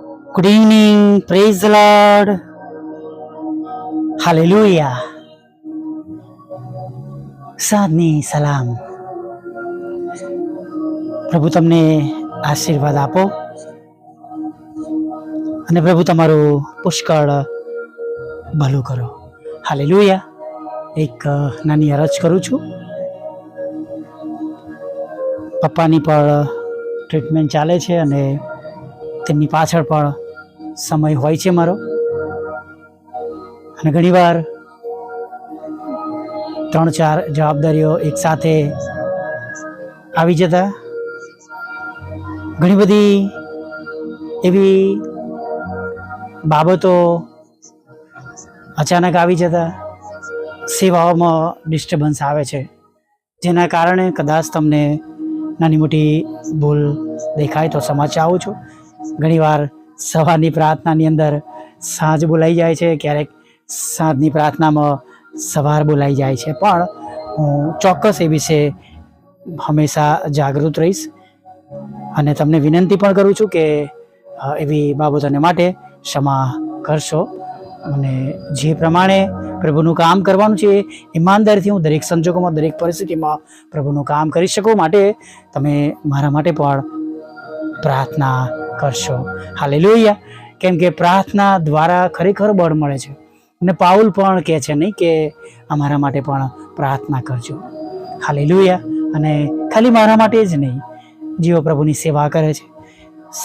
Good evening. Praise the Lord. Hallelujah. સાદની સલામ પ્રભુ તમને આશીર્વાદ આપો અને પ્રભુ તમારું પુષ્કળ ભલું કરો હાલે હાલેલુયા એક નાની અરજ કરું છું પપ્પાની પણ ટ્રીટમેન્ટ ચાલે છે અને તેમની પાછળ પણ સમય હોય છે મારો. અને ઘણીવાર ત્રણ ચાર જવાબદારીઓ એકસાથે આવી જતા. ઘણી બધી એવી બાબતો અચાનક આવી જતા સેવાઓમાં ડિસ્ટર્બન્સ આવે છે, જેના કારણે કદાચ તમને નાની મોટી ભૂલ દેખાય તો સમાચાર આવું છું. ઘણીવાર સવારની પ્રાર્થનાની અંદર સાંજ બોલાઈ જાય છે, ક્યારેક સાંજની પ્રાર્થનામાં સવાર બોલાઈ જાય છે. પણ હું ચોક્કસ એ વિશે હંમેશા જાગૃત રહીશ અને તમને વિનંતી પણ કરું છું કે એવી બાબતોને માટે ક્ષમા કરશો અને જે પ્રમાણે પ્રભુનું કામ કરવાનું છે ઈમાનદારીથી હું દરેક સંજોગોમાં, દરેક પરિસ્થિતિમાં પ્રભુનું કામ કરી શકું માટે તમે મારા માટે પણ પ્રાર્થના કરશો. હાલે લોહિયા કેમ કે પ્રાર્થના દ્વારા ખરેખર બળ મળે છે. અને પાઉલ પણ કહે છે નહીં કે અમારા માટે પણ પ્રાર્થના કરજો. લોહિયા અને ખાલી મારા માટે જ નહીં જીવો પ્રભુની સેવા કરે છે.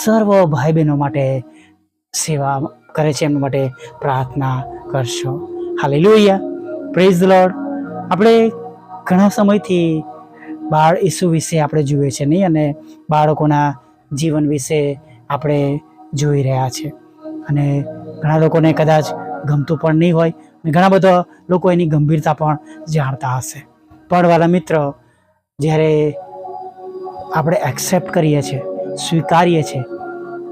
સર્વ ભાઈ બહેનો માટે સેવા કરે છે, એમના માટે પ્રાર્થના કરશો. હાલેલુયા. પ્રેઝ લોર્ડ આપણે ઘણા સમયથી બાળ ઈસુ વિશે આપણે જોઈએ છે નહીં અને બાળકોના જીવન વિશે આપણે જોઈ રહ્યા છે. અને ઘણા લોકોને કદાચ ગમતું પણ નહીં હોય અને ઘણા બધા લોકો એની ગંભીરતા પણ જાણતા હશે. પણ વાલા મિત્ર, જ્યારે આપણે એક્સેપ્ટ કરીએ છીએ, સ્વીકારીએ છીએ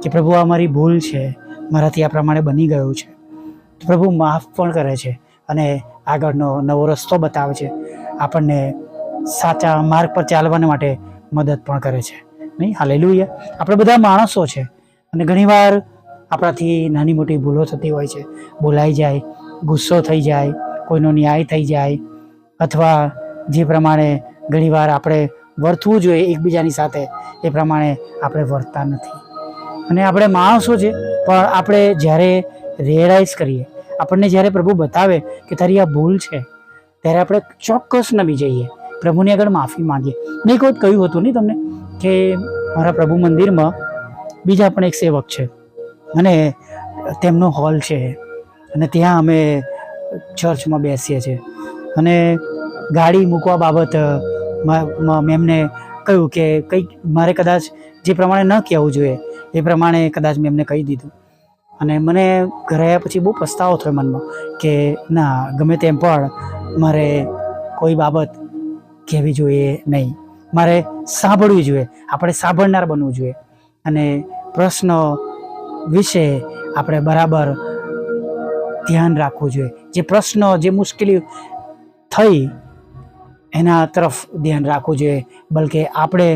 કે પ્રભુ આ મારી ભૂલ છે, મારાથી આ પ્રમાણે બની ગયું છે, તો પ્રભુ માફ પણ કરે છે અને આગળનો નવો રસ્તો બતાવે છે. આપણને સાચા માર્ગ પર ચાલવાને માટે મદદ પણ કરે છે. નહીં? હાલેલુયા આપણે બધા માણસો છે. અને ઘણીવાર આપણાથી નાની મોટી ભૂલો થતી હોય છે. બોલાઈ જાય, ગુસ્સો થઈ જાય, કોઈનો ન્યાય થઈ જાય અથવા જે પ્રમાણે ઘણીવાર આપણે વર્તવું જોઈએ એકબીજાની સાથે, એ પ્રમાણે આપણે વર્તતા નથી. અને આપણે માણસો છે, પણ આપણે જ્યારે રિયલાઇઝ કરીએ, આપણને જ્યારે પ્રભુ બતાવે કે તારી આ ભૂલ છે, ત્યારે આપણે ચોક્કસ નમી જઈએ. પ્રભુની આગળ માફી માંગીએ. મેં કોઈ કહ્યું હતું નહીં તમને કે મારા પ્રભુ મંદિરમાં બીજા પણ એક સેવક છે. અને તેમનો હોલ છે. અને ત્યાં અમે ચર્ચમાં બેસીએ છીએ. અને ગાડી મૂકવા બાબત મેમને કહ્યું કે કંઈક મારે કદાચ જે પ્રમાણે ન કહેવું જોઈએ, એ પ્રમાણે કદાચ મેં એમને કહી દીધું. અને મને ઘરે આવ્યા પછી બહુ પસ્તાવો થયો મનમાં કે, ના, ગમે તેમ પણ મારે કોઈ બાબત કહેવી જોઈએ નહીં. મારે સાંભળવી જોઈએ. આપણે સાંભળનાર બનવું જોઈએ. અને પ્રશ્ન વિશે આપણે બરાબર ધ્યાન રાખવું જોઈએ. જે પ્રશ્ન, જે મુશ્કેલી થઈ, એના તરફ ધ્યાન રાખવું જોઈએ. બલકે આપણે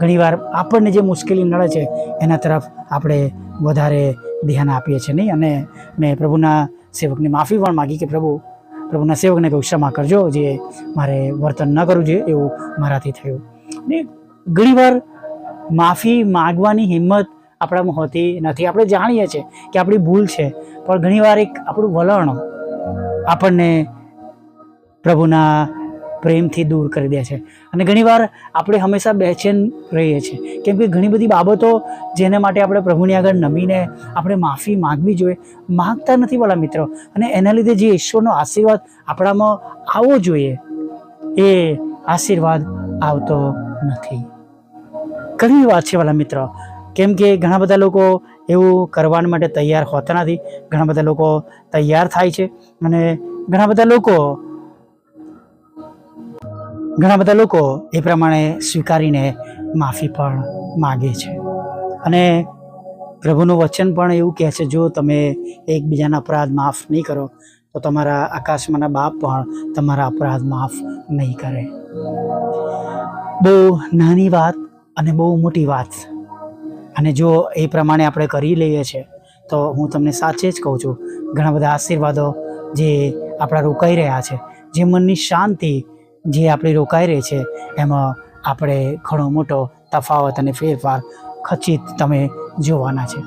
ઘણીવાર આપણને જે મુશ્કેલી નડે છે, એના તરફ આપણે વધારે ધ્યાન આપીએ છીએ નહીં. અને મેં પ્રભુના સેવકની માફી પણ માગી કે પ્રભુ, પ્રભુના સેવકને કહ્યું ક્ષમા કરજો, જે મારે વર્તન ન કરવું જોઈએ એવું મારાથી થયું. ને ઘણીવાર માફી માગવાની હિંમત આપણામાં હોતી નથી. આપણે જાણીએ છીએ કે આપણી ભૂલ છે, પણ ઘણીવાર એક આપણું વલણ આપણને પ્રભુના પ્રેમથી દૂર કરી દે છે. અને ઘણીવાર આપણે હંમેશા બેચેન રહીએ છીએ. કેમ કે ઘણી બધી બાબતો જેને માટે આપણે પ્રભુની આગળ નમીને આપણે માફી માગવી જોઈએ. માગતા નથી વાલા મિત્રો. અને એના લીધે જે ઈશ્વરનો આશીર્વાદ આપણામાં આવવો જોઈએ, એ આશીર્વાદ આવતો નથી. ઘણી વાત છે વાલા મિત્રો? કેમ કે ઘણા બધા લોકો એવું કરવા માટે તૈયાર હોતા નથી. ઘણા બધા લોકો તૈયાર થાય છે અને ઘણા બધા લોકો ઘણા બધા લોકો એ પ્રમાણે સ્વીકારીને માફી પણ માગે છે. અને પ્રભુનું વચન પણ એવું કહે છે, જો તમે એકબીજાના અપરાધ માફ નહીં કરો, તો તમારા આકાશમાંના બાપ પણ તમારા અપરાધ માફ નહીં કરે. બહુ નાની વાત અને બહુ મોટી વાત અને જો એ પ્રમાણે આપણે કરી લઈએ છીએ તો હું તમને સાચે જ કહું છું, ઘણા બધા આશીર્વાદો જે આપણા રોકાઈ રહ્યા છે, જે મનની શાંતિ જે આપણી રોકાઈ રહી છે, એમાં આપણે ઘણો મોટો તફાવત અને ફેરફાર ખચિત તમે જોવાના છે.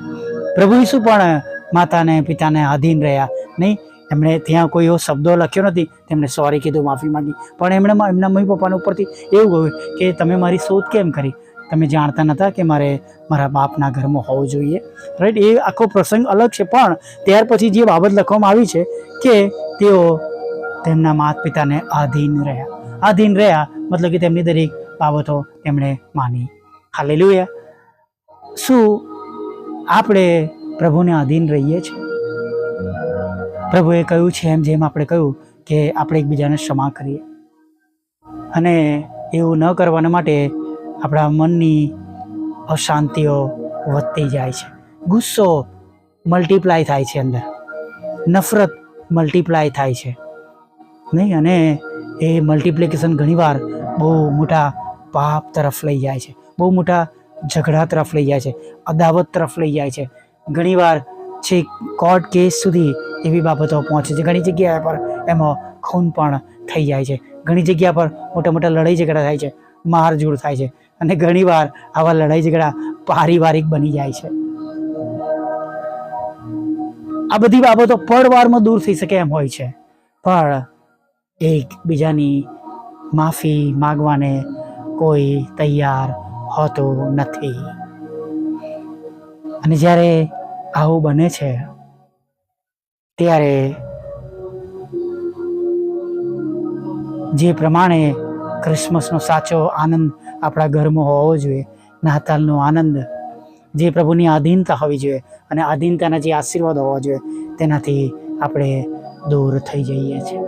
પ્રભુ ઈસુ પણ માતાને પિતાને આધીન રહ્યા, નહીં? એમણે ત્યાં કોઈ એવો શબ્દો લખ્યો નથી, તેમણે સોરી કીધું, માફી માંગી, પણ એમણે એમના મમ્મી પપ્પાના ઉપરથી એવું કહ્યું કે, તમે મારી શોધ કેમ કરી? તમે જાણતા નહોતા કે મારે મારા બાપના ઘરમાં હોવું જોઈએ. રાઈટ એ આખો પ્રસંગ અલગ છે, પણ ત્યાર પછી જે બાબત લખવામાં આવી છે કે તેઓ તેમના માતા પિતાને આધીન રહ્યા. આધીન રહ્યા મતલબ કે તેમની દરેક બાબતો તેમણે માની. હાલેલુયા શું આપણે પ્રભુને આધીન રહીએ છીએ? પ્રભુએ કહ્યું છે એમ જેમ આપણે કહ્યું કે આપણે એકબીજાને ક્ષમા કરીએ. અને એવું ન કરવાના માટે આપણા મનની અશાંતિઓ વધતી જાય છે. ગુસ્સો મલ્ટીપ્લાય થાય છે અંદર. નફરત મલ્ટીપ્લાય થાય છે. નહીં? અને એ મલ્ટિપ્લિકેશન ઘણીવાર બહુ મોટા પાપ તરફ લઈ જાય છે. બહુ મોટા ઝઘડા તરફ લઈ જાય છે. અદાવત તરફ લઈ જાય છે. ઘણીવાર છેક કોર્ટ કેસ સુધી એવી બાબતો પહોંચે છે. ઘણી જગ્યા પર એમાં ખૂન પણ થઈ જાય છે. ઘણી જગ્યા પર મોટા મોટા લડાઈ ઝઘડા થાય છે. મારઝૂડ થાય છે. અને ઘણીવાર આવા લડાઈ ઝઘડા પારિવારિક બની જાય છે. આ બધી બાબતો પળવારમાં દૂર થઈ શકે એમ હોય છે. પણ એકબીજાની માફી માગવાને કોઈ તૈયાર હોતું નથી. અને જ્યારે આવું બને છે, ત્યારે જે પ્રમાણે ક્રિસમસનો સાચો આનંદ આપણા ઘરમાં હોવો જોઈએ. નાતાલનો આનંદ જે પ્રભુની આધીનતા હોવી જોઈએ અને આધીનતાના જે આશીર્વાદ હોવા જોઈએ, તેનાથી આપણે દૂર થઈ જઈએ છીએ.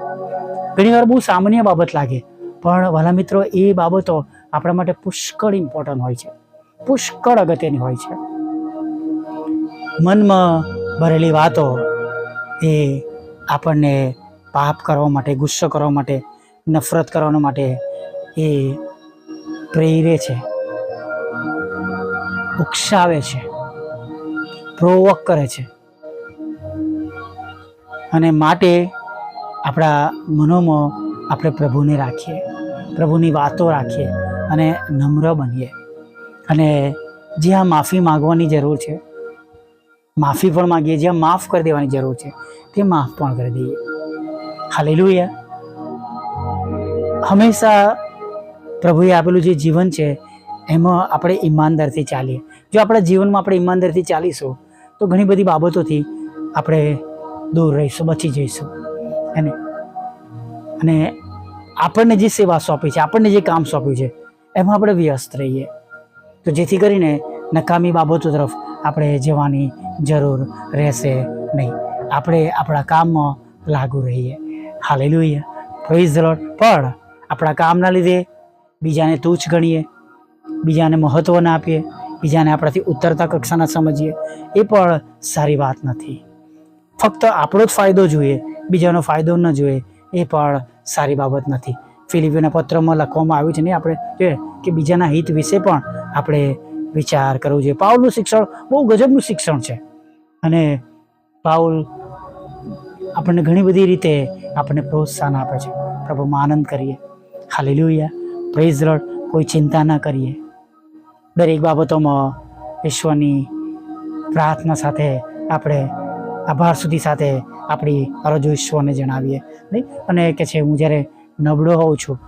ઘણીવાર બહુ સામાન્ય બાબત લાગે, પણ વાલા મિત્રો, એ બાબતો આપણા માટે પુષ્કળ ઇમ્પોર્ટન્ટ હોય છે. પુષ્કળ અગત્યની હોય છે. મનમાં ભરેલી વાતો એ આપણને પાપ કરવા માટે, ગુસ્સો કરવા માટે, નફરત કરવા માટે એ પ્રેરે છે. ઉકસાવે છે. પ્રોવોક કરે છે. અને માટે આપણા મનોમાં આપણે પ્રભુને રાખીએ. પ્રભુની વાતો રાખીએ અને નમ્ર બનીએ. અને જ્યાં માફી માગવાની જરૂર છે, માફી પણ માગીએ જ્યાં માફ કરી દેવાની જરૂર છે, તે માફ પણ કરી દઈએ. હાલેલુયા. હંમેશા પ્રભુએ આપેલું જે જીવન છે, એમાં આપણે ઈમાનદારથી ચાલીએ. જો આપણા જીવનમાં આપણે ઈમાનદારથી ચાલીશું, તો ઘણી બધી બાબતોથી આપણે દૂર રહીશું, બચી જઈશું. અને અને આપણને જે સેવા સોંપી છે, આપણને જે કામ સોંપ્યું છે, એમાં આપણે વ્યસ્ત રહીએ. તો જેથી કરીને નકામી બાબતો તરફ આપણે જવાની જરૂર રહેશે નહીં. આપણે આપણા કામમાં લાગુ રહીએ. હાલેલુયા. પ્રેઝ પણ આપણા કામના લીધે બીજાને તુચ્છ ગણીએ, બીજાને મહત્ત્વ ના આપીએ, બીજાને આપણાથી ઉતરતા કક્ષાના સમજીએ, એ પણ સારી વાત નથી. ફક્ત આપણો જ ફાયદો જોઈએ, બીજાનો ફાયદો ન જોઈએ, એ પણ સારી બાબત નથી. ફિલિપીના પત્રમાં લખવામાં આવ્યું છે ને આપણે જોઈએ કે બીજાના હિત વિશે પણ આપણે વિચાર કરવો જોઈએ. પાઉલનું શિક્ષણ બહુ ગજબનું શિક્ષણ છે. અને પાઉલ આપણને ઘણી બધી રીતે આપણને પ્રોત્સાહન આપે છે. પ્રભુમાં આનંદ કરીએ. ખાલી લોહિયા પ્રેઝ રડ, કોઈ ચિંતા ના કરીએ. દરેક બાબતોમાં ઈશ્વરની પ્રાર્થના સાથે આપણે આભાર સુધી સાથે આપણી અરજો ઈશ્વરને જણાવીએ. નહીં? અને કે છે, હું જ્યારે નબળો હોઉં છું,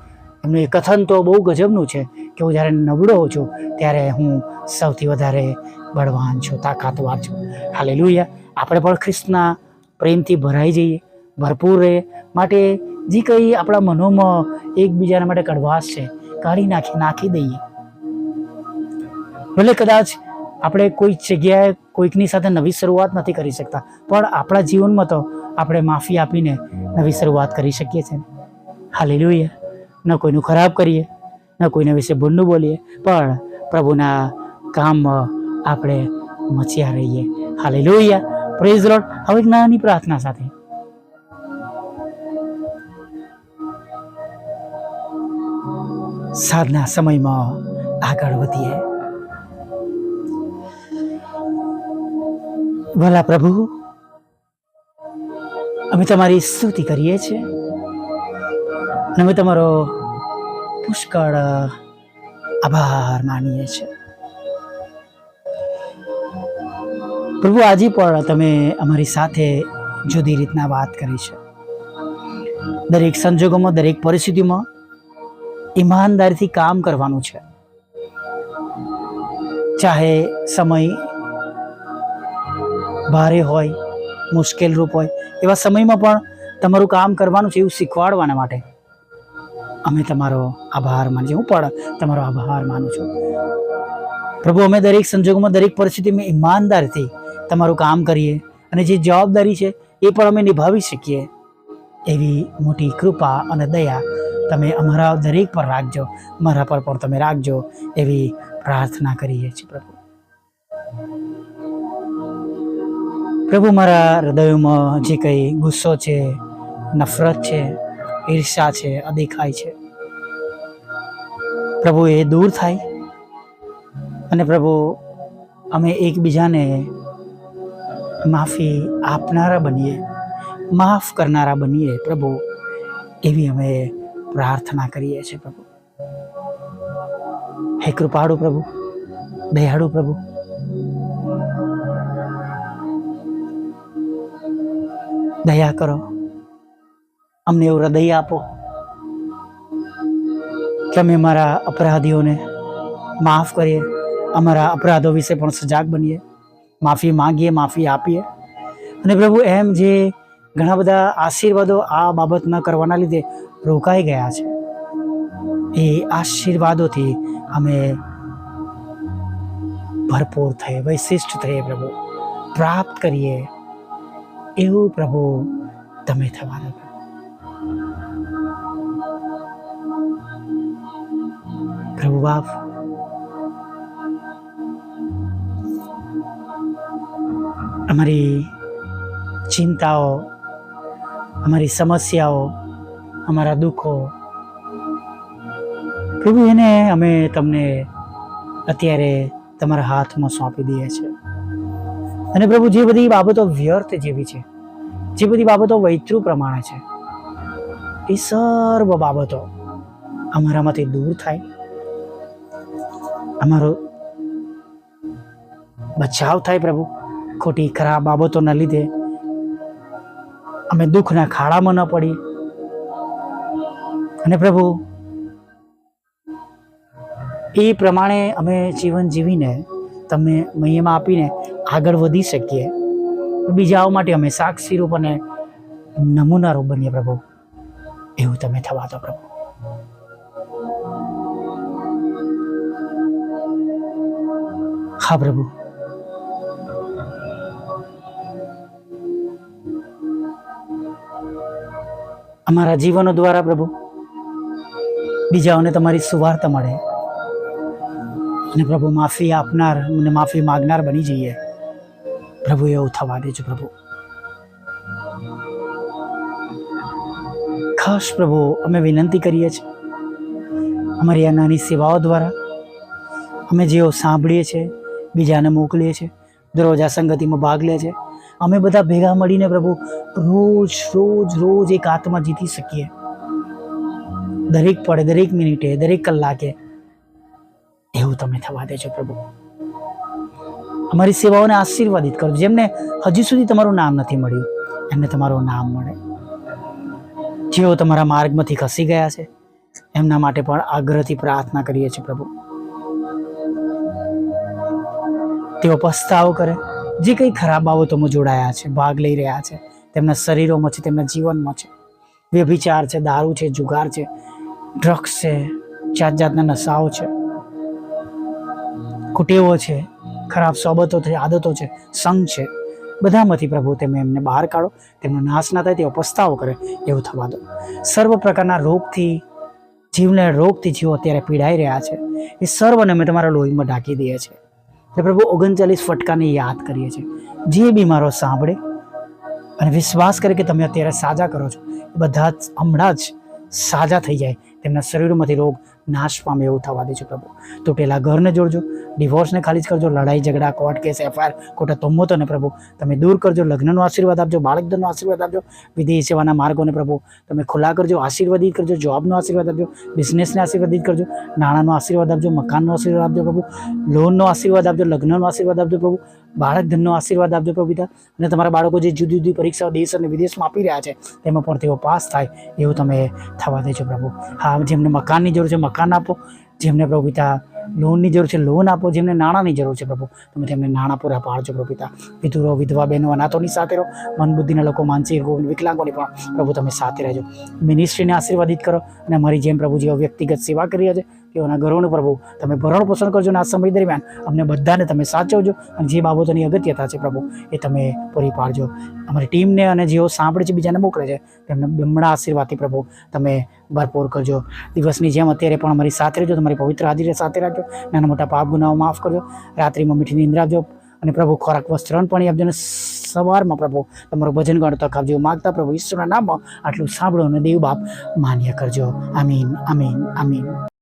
એમનું એ કથન તો બહુ ગજબનું છે કે હું જ્યારે નબળો હોઉં છું, ત્યારે હું સૌથી વધારે બળવાન છું, તાકાતવાર છું. હાલે આપણે પણ ખ્રિસ્તના પ્રેમથી ભરાઈ જઈએ, ભરપૂર રહીએ. માટે જે કંઈ આપણા મનોમાં એકબીજાના માટે કડવાશ છે, કાઢી નાખી નાખી દઈએ. ભલે કદાચ આપણે કોઈ જગ્યાએ કોઈકની સાથે નવી શરૂઆત નથી કરી શકતા, પણ આપણા જીવનમાં તો આપણે માફી આપીને નવી શરૂઆત કરી શકીએ છીએ. હાલી લઈએ ન કોઈનું ખરાબ કરીએ, ન કોઈના વિશે ભૂંડું બોલીએ, પણ પ્રભુના કામમાં આપણે મચ્યા રહીએ. હાલી લોહિયા પ્રેઝ લોટ હવે એક નાની પ્રાર્થના સાથે. સાધના સમયમાં આગળ વધીએ. ભલા પ્રભુ, અમે તમારી સ્તુતિ કરીએ છીએ અમે તમારો પુષ્કળ આભાર માનીએ છીએ. પ્રભુ, આજે પણ તમે અમારી સાથે જુદી રીતના વાત કરી છે. દરેક સંજોગોમાં, દરેક પરિસ્થિતિમાં ઈમાનદારીથી કામ કરવાનું છે. ચાહે સમય ભારે હોય, મુશ્કેલ રૂપ હોય, એવા સમયમાં પણ તમારું કામ કરવાનું છે એવું શીખવાડવાના માટે. અમે તમારો આભાર માનીએ. હું પણ તમારો આભાર માનું છું. પ્રભુ, અમે દરેક સંજોગોમાં દરેક પરિસ્થિતિમાં ઈમાનદારથી તમારું કામ કરીએ અને જે જવાબદારી છે એ પણ અમે નિભાવી શકીએ. એવી મોટી કૃપા અને દયા તમે અમારા દરેક પર રાખજો મારા પર પણ તમે રાખજો એવી પ્રાર્થના કરીએ છીએ પ્રભુ. પ્રભુ, મારા હૃદયમાં જે કંઈ ગુસ્સો છે, નફરત છે ઈર્ષા છે અદેખાય છે. પ્રભુ, એ દૂર થાય અને પ્રભુ, અમે એકબીજાને માફી આપનારા બનીએ, માફ કરનારા બનીએ પ્રભુ, એવી અમે પ્રાર્થના કરીએ છીએ પ્રભુ. હે કૃપાળુ પ્રભુ, દયાળુ પ્રભુ. દયા કરો, અમને એવું હૃદય આપો કે અમે અમારા અપરાધીઓને માફ કરીએ, અમારા અપરાધો વિશે પણ સજાગ બનીએ, માફી માંગીએ, માફી આપીએ. અને પ્રભુ, એમ જે ઘણા બધા આશીર્વાદો આ બાબત ન કરવાના લીધે રોકાઈ ગયા છે. એ આશીર્વાદોથી અમે ભરપૂર થઈએ. વૈશિષ્ટ થઈએ પ્રભુ. પ્રાપ્ત કરીએ. એવું પ્રભુ તમે થવાનું પ્રભુ બાપ. અમારી ચિંતાઓ, અમારી સમસ્યાઓ અમારા દુઃખો. પ્રભુ, એને અમે તમને અત્યારે તમારા હાથમાં સોંપી દઈએ છીએ. અને પ્રભુ, જે બધી બાબતો વ્યર્થ જેવી છે, જે બધી બાબતો વૈતૃ પ્રમાણે છે, એ સર્વ બાબતો અમારામાંથી દૂર થાય. અમારો બચાવ થાય પ્રભુ. ખોટી ખરાબ બાબતોના લીધે અમે દુઃખના ખાડામાં ન પડીએ અને પ્રભુ, એ પ્રમાણે અમે જીવન જીવીને તમે મહિમા આપીને આગળ વધી શકીએ. બીજાઓ માટે અમે સાક્ષીરૂપ અને નમૂનારૂપ બનીએ પ્રભુ. એવું તમે થવા દો પ્રભુ. હા પ્રભુ. અમારા જીવનો દ્વારા પ્રભુ બીજાઓને તમારી સુવાર્તા મળે. અને પ્રભુ, માફી આપનાર અને માફી માગનાર બની જઈએ. પ્રભુ એવું થવા દેજો પ્રભુ. ખાસ પ્રભુ, અમે વિનંતી કરીએ છીએ. અમારી આ નાની સેવાઓ દ્વારા અમે જેઓ સાંભળીએ છીએ, બીજાને મોકલીએ છીએ દરરોજ આ સંગતિમાં ભાગ લે છે. અમે બધા ભેગા મળીને પ્રભુ, રોજ રોજ રોજ એક આત્મા જીતી શકીએ. દરેક પડે, દરેક મિનિટે, દરેક કલાકે. એવું તમે થવા દેજો પ્રભુ. અમારી સેવાઓને આશીર્વાદિત કરો. જેમને હજી સુધી તમારું નામ નથી મળ્યું, એમને તમારું નામ મળે. જેઓ તમારા માર્ગમાંથી ખસી ગયા છે, એમના માટે પણ આગ્રહથી પ્રાર્થના કરીએ છીએ પ્રભુ. તેઓ પસ્તાવો કરે. જે કંઈ ખરાબ બાબતોમાં જોડાયા છે, ભાગ લઈ રહ્યા છે, તેમના શરીરોમાં છે, તેમના જીવનમાં છે. વ્યભિચાર છે, દારૂ છે, જુગાર છે ડ્રગ્સ છે જાત જાતના નશાઓ છે, કુટેવો છે, ખરાબ સોબતો છે, આદતો છે સંઘ છે, બધામાંથી પ્રભુ તમે એમને બહાર કાઢો, તેમનો નાશ ના થાય, તેઓ પસ્તાવો કરે, એવું થવા દો. સર્વ પ્રકારના રોગથી, જીવને રોગથી જીવો અત્યારે પીડાઈ રહ્યા છે. એ સર્વને અમે તમારા લોહીમાં ઢાંકી દઈએ છીએ. એટલે પ્રભુ ઓગણચાલીસ ફટકાને યાદ કરીએ છીએ. જે બીમારો સાંભળે અને વિશ્વાસ કરે કે તમે અત્યારે સાજા કરો છો, એ બધા જ હમણાં જ સાજા થઈ જાય તેમના શરીરમાંથી રોગ નાશ પામે એવું થવા દેજો પ્રભુ. તૂટેલા ઘરને જોડજો, ડિવોર્સને ખાલી જ કરજો, લડાઈ, ઝઘડા, કોર્ટ કેસ, એફઆઈઆર, ખોટા તોમતોને પ્રભુ, તમે દૂર કરજો, લગ્નનો આશીર્વાદ આપજો, બાળકધનનો આશીર્વાદ આપજો, વિદેહી સેવાના માર્ગોને પ્રભુ, તમે ખુલ્લા કરજો, આશીર્વાદિત કરજો, જોબનો આશીર્વાદ આપજો, બિઝનેસને આશીર્વાદિત કરજો, નાણાંનો આશીર્વાદ આપજો, મકાનનો આશીર્વાદ આપજો પ્રભુ, લોનનો આશીર્વાદ આપજો, લગ્નનો આશીર્વાદ આપજો પ્રભુ બાળક ધનનો આશીર્વાદ આપજો પ્રભુ અને તમારા બાળકો જે જુદી જુદી પરીક્ષાઓ દેશ અને વિદેશમાં આપી રહ્યા છે, તેમાં પણ તેઓ પાસ થાય એવું તમે થવા દેજો પ્રભુ. હા, જેમને મકાનની જરૂર છે, મકાન આપો. જેમને પ્રભુ પિતા લોનની જરૂર છે, લોન આપો જેમને નાણાંની જરૂર છે પ્રભુ. તમે તેમને નાણાં પૂરા પાડજો પ્રભુ પિતા. વિધુરો વિધવા બહેનો, અનાથોની સાથે રહો મન બુદ્ધિના લોકો, માનસિક વિકલાંગોની પણ પ્રભુ તમે સાથે રહેજો. મિનિસ્ટ્રીને આશીર્વાદિત કરો અને અમારી જેમ પ્રભુ જેઓ વ્યક્તિગત સેવા કરી રહ્યા છે, તેઓના ઘરોનું પ્રભુ તમે ભરણ પોષણ કરજો અને આ સમય દરમિયાન અમને બધાને તમે સાચવજો અને જે બાબતોની અગત્યતા છે પ્રભુ, એ તમે પૂરી પાડજો. અમારી ટીમને અને જેઓ સાંભળે છે, બીજાને મોકલે છે, તેમને બમણા આશીર્વાદથી પ્રભુ તમે ભરપૂર કરજો. દિવસની જેમ અત્યારે પણ અમારી સાથે રહેજો, તમારી પવિત્ર હાજરી સાથે રાખજો. નાના મોટા પાપ, ગુનાઓ માફ કરજો. રાત્રિમાં મીઠી નિંદ્ર આપજો અને પ્રભુ ખોરાક વસ્ત્રણ પણ આપજો અને સવારમાં પ્રભુ તમારું ભજન ગણ તક આપજો. માગતા પ્રભુ ઈશ્વરના નામમાં આટલું સાંભળો અને દેવ બાપ માન્ય કરજો. આમીન આમીન આમીન.